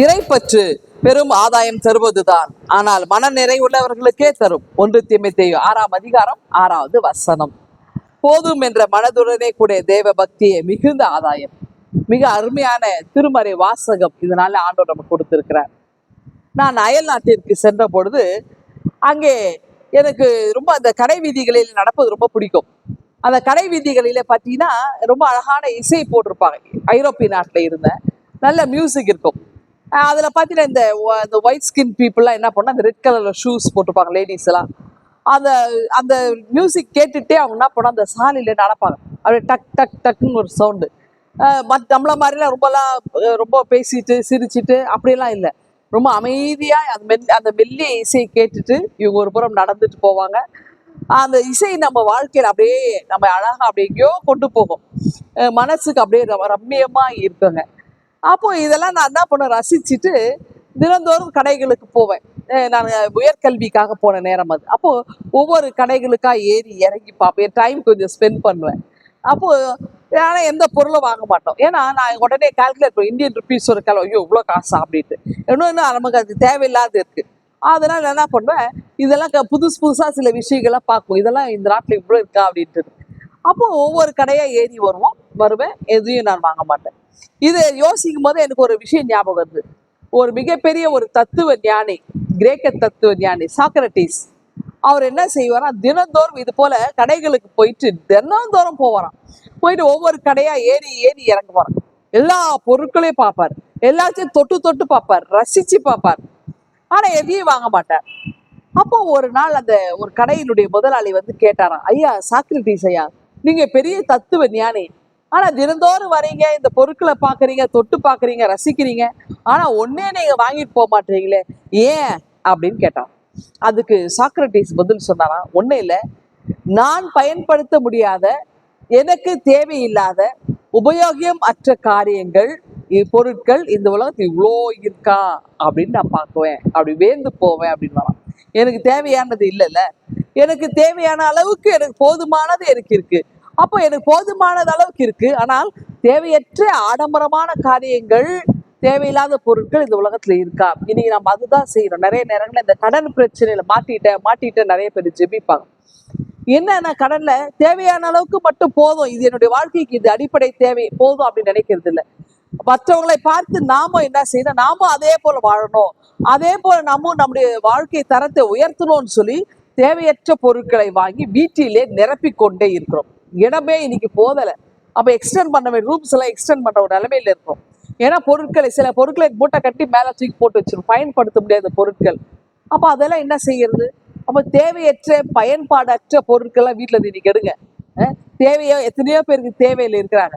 இறைப்பற்று பெரும் ஆதாயம் தருவதுதான். ஆனால் மன நிறைவுள்ளவர்களுக்கே தரும். ஒன்று தீமைத்தையும் ஆறாம் அதிகாரம் ஆறாவது வசனம். போதும் என்ற மனதுடனே கூடிய தேவ பக்தியை மிகுந்த ஆதாயம். மிக அருமையான திருமறை வாசகம் இதனால ஆண்டோர் நமக்கு கொடுத்திருக்கிறார். நான் அயல் நாட்டிற்கு சென்ற பொழுது அங்கே எனக்கு ரொம்ப அந்த கடை வீதிகளில் நடப்பது ரொம்ப பிடிக்கும். அந்த கடை வீதிகளில பார்த்தீங்கன்னா ரொம்ப அழகான இசை போட்டிருப்பாங்க. ஐரோப்பிய நாட்டில் இருந்தேன் நல்ல மியூசிக் இருக்கும். அதில் பார்த்தீங்கன்னா இந்த இந்த ஒயிட் ஸ்கின் பீப்புளெலாம் என்ன பண்ணால் அந்த ரெட் கலரில் ஷூஸ் போட்டுப்பாங்க லேடிஸ் எல்லாம். அந்த அந்த மியூசிக் கேட்டுகிட்டே அவங்க என்ன பண்ணால் அந்த சாலையில் நடப்பாங்க. அப்படியே டக் டக் டக்குன்னு ஒரு சவுண்டு மத் நம்மளை மாதிரிலாம் ரொம்பலாம் ரொம்ப பேசிட்டு சிரிச்சிட்டு அப்படியெல்லாம் இல்லை. ரொம்ப அமைதியாக அந்த மெல் அந்த மெல்லிய இசையை கேட்டுட்டு இவங்க ஒரு புறம் நடந்துட்டு போவாங்க. அந்த இசை நம்ம வாழ்க்கையில் அப்படியே நம்ம அழகாக அப்படியே எங்கேயோ கொண்டு போகும். மனசுக்கு அப்படியே ரம்மியமாக ரம்மியமா இருக்குங்க. அப்போ இதெல்லாம் நான் என்ன பண்ண ரசிச்சுட்டு தினந்தோறும் கடைகளுக்கு போவேன். நான் உயர்கல்விக்காக போன நேரம் அது. அப்போது ஒவ்வொரு கடைகளுக்காக ஏறி இறங்கி பார்ப்பேன். டைம் கொஞ்சம் ஸ்பெண்ட் பண்ணுவேன். அப்போது ஆனால் எந்த பொருளும் வாங்க மாட்டோம். ஏன்னா நான் உடனே கால்குலேட் பண்ணுவேன் இந்தியன் ருபீஸ் ஒரு கிலோ. ஐயோ இவ்வளோ காசு அப்படின்ட்டு. இன்னொன்று நமக்கு அது தேவையில்லாத இருக்குது அதெல்லாம் நான் என்ன பண்ணுவேன்? இதெல்லாம் க- புதுசு புதுசாக சில விஷயங்களாம் பார்க்கும் இதெல்லாம் இந்த நாட்டில் இவ்வளோ இருக்கா அப்படின்ட்டு அப்போது ஒவ்வொரு கடையாக ஏறி வருவோம். வருவேன். எதையும் நான் வாங்க மாட்டேன். இது யோசிக்கும் போது எனக்கு ஒரு விஷயம் ஞாபகம் வருது. ஒரு மிகப்பெரிய ஒரு தத்துவ ஞானி கிரேக்க தத்துவ ஞானி சாக்ரட்டிஸ் அவர் என்ன செய்வாரா தினந்தோறும் இது போல கடைகளுக்கு போயிட்டு தினந்தோறும் போவாராம். போயிட்டு ஒவ்வொரு கடையா ஏறி ஏறி இறங்குவாராம். எல்லா பொருட்களையும் பார்ப்பார். எல்லாத்தையும் தொட்டு தொட்டு பார்ப்பார். ரசிச்சு பார்ப்பார். ஆனா எதையும் வாங்க மாட்டார். அப்போ ஒரு நாள் அந்த ஒரு கடையினுடைய முதலாளி வந்து கேட்டாராம் ஐயா சாக்ரட்டிஸ் ஐயா நீங்க பெரிய தத்துவ ஞானி. ஆனா தினந்தோறும் வரீங்க இந்த பொருட்களை பாக்குறீங்க தொட்டு பாக்குறீங்க ரசிக்கிறீங்க. ஆனா ஒன்னே நீங்க வாங்கிட்டு போக மாட்டீங்களே ஏன் அப்படின்னு கேட்டான். அதுக்கு சாக்ரட்டிஸ் பதில் சொன்னாராம் ஒண்ணும் இல்லை. நான் பயன்படுத்த முடியாத எனக்கு தேவையில்லாத உபயோகியம் அற்ற காரியங்கள் பொருட்கள் இந்த உலகத்தில் இவ்வளோ இருக்கா அப்படின்னு நான் பார்க்குவேன். அப்படி வேந்து போவேன் அப்படின்னு வரான் எனக்கு தேவையானது இல்லைல்ல. எனக்கு தேவையான அளவுக்கு எனக்கு போதுமானது எனக்கு இருக்குது அப்போ எனக்கு போதுமானது அளவுக்கு இருக்கு. ஆனால் தேவையற்ற ஆடம்பரமான காரியங்கள் தேவையில்லாத பொருட்கள் இந்த உலகத்துல இருக்கா? இன்னைக்கு நம்ம அதுதான் செய்யறோம். நிறைய நேரங்கள்ல இந்த கடன் பிரச்சனையில மாட்டிட்டேன் மாட்டிட்டேன் நிறைய பேர் ஜெபிப்பாங்க. என்னன்னா கடன்ல தேவையான அளவுக்கு மட்டும் போதும். இது என்னுடைய வாழ்க்கைக்கு இது அடிப்படை தேவை. போதும் அப்படின்னு நினைக்கிறது இல்லை. மற்றவங்களை பார்த்து நாம என்ன செய்யணும்? நாமும் அதே போல வாழணும். அதே போல நம்மும் நம்முடைய வாழ்க்கை தரத்தை உயர்த்தணும்னு சொல்லி தேவையற்ற பொருட்களை வாங்கி வீட்டிலே நிரப்பிக் கொண்டே இருக்கிறோம். இடமே இன்னைக்கு போதலை. அப்போ எக்ஸ்டெண்ட் பண்ண வேண்டிய ரூம்ஸ் எல்லாம் எக்ஸ்டெண்ட் பண்ணுற ஒரு நிலைமையில இருக்கும் ஏன்னா பொருட்களை சில பொருட்களை மூட்டை கட்டி மேல தூக்கி போட்டு வச்சிரும் பயன்படுத்த முடியாத பொருட்கள். அப்ப அதெல்லாம் என்ன செய்யறது? அப்போ தேவையற்ற பயன்பாடற்ற பொருட்கள்லாம் வீட்டுல இருந்து இன்னைக்கு எடுங்க. தேவையோ எத்தனையோ பேருக்கு தேவையில் இருக்கிறாங்க.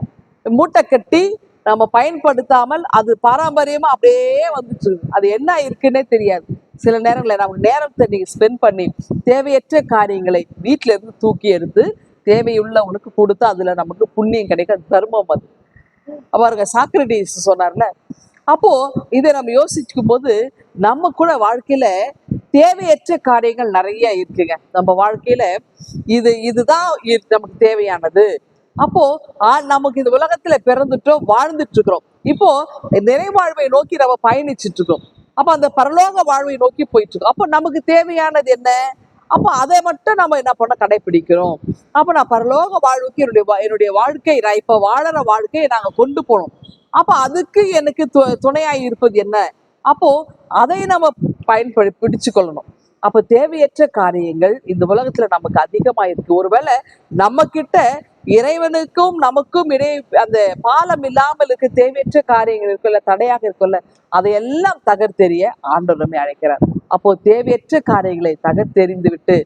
மூட்டை கட்டி நம்ம பயன்படுத்தாமல் அது பாரம்பரியமா அப்படியே வந்துட்டு அது என்ன இருக்குன்னே தெரியாது. சில நேரங்களில் நமக்கு நேரத்தை நீங்க ஸ்பெண்ட் பண்ணி தேவையற்ற காரியங்களை வீட்டிலேருந்து தூக்கி எடுத்து தேவையுள்ளவனுக்கு கொடுத்து அதுல நமக்கு புண்ணியம் கிடைக்க தர்மம் அது. பாருங்க சாக்ரட்டிஸ் சொன்னார்ல. அப்போ இதை நம்ம யோசிக்கும் போது நம்ம கூட வாழ்க்கையில தேவையற்ற காரியங்கள் நிறைய இருக்குங்க. நம்ம வாழ்க்கையில இது இதுதான் இ- நமக்கு தேவையானது. அப்போ நமக்கு இந்த உலகத்துல பிறந்துட்டோம் வாழ்ந்துட்டு இருக்கிறோம். இப்போ நிறைவாழ்வை நோக்கி நம்ம பயணிச்சுட்டு இருக்கோம் அப்ப அந்த பரலோக வாழ்வை நோக்கி போயிட்டு இருக்கோம் அப்போ நமக்கு தேவையானது என்ன? அப்போ அதை மட்டும் நம்ம என்ன பண்ண கடைபிடிக்கிறோம் அப்போ நான் பரலோக வாழ்வுக்கு என்னுடைய என்னுடைய வாழ்க்கை நான் இப்போ வாழற வாழ்க்கையை நாங்கள் கொண்டு போனோம் அப்போ அதுக்கு எனக்கு து துணையாய் இருப்பது என்ன? அப்போ அதை நம்ம பயன்படு பிடிச்சு கொள்ளணும் அப்போ தேவையற்ற காரியங்கள் இந்த உலகத்துல நமக்கு அதிகமா இருக்கு. ஒருவேளை நம்ம கிட்ட இறைவனுக்கும் நமக்கும் இடை அந்த பாலம் இல்லாமல் இருக்க தேவையற்ற காரியங்கள் இருக்குல்ல தடையாக இருக்குல்ல அதையெல்லாம் தகர்த்தெறிய ஆண்டவருமே அழைக்கிறார். அப்போ தேவையற்ற காரியங்களை தகர்த்தெறிந்து விட்டு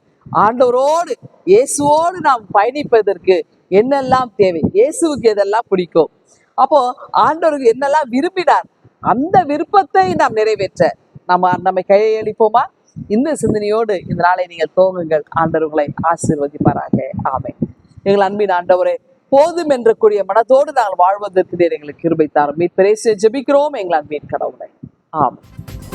ஆண்டவரோடு இயேசுவோடு நாம் பயணிப்பதற்கு என்னெல்லாம் தேவை? இயேசுவுக்கு எதெல்லாம் பிடிக்கும்? அப்போ ஆண்டவருக்கு என்னெல்லாம் விரும்பினார்? அந்த விருப்பத்தை நாம் நிறைவேற்ற. நம்ம நம்மை கையளிப்போமா இந்த சிந்தனையோடு இந்த நாளை நீங்கள் தோங்குங்கள் ஆண்டவர்களை ஆசீர்வதிப்பாராக. ஆமை எங்கள் அன்பின் ஆண்டவரே போதும் என்ற கூடிய மனதோடு நாங்கள் வாழ்வதற்கு எங்களுக்கு கிருபை தாரும். மீட்பரேசிய ஜெபிக்கிறோம் எங்கள் அன்பின் கடவுளை. ஆமாம்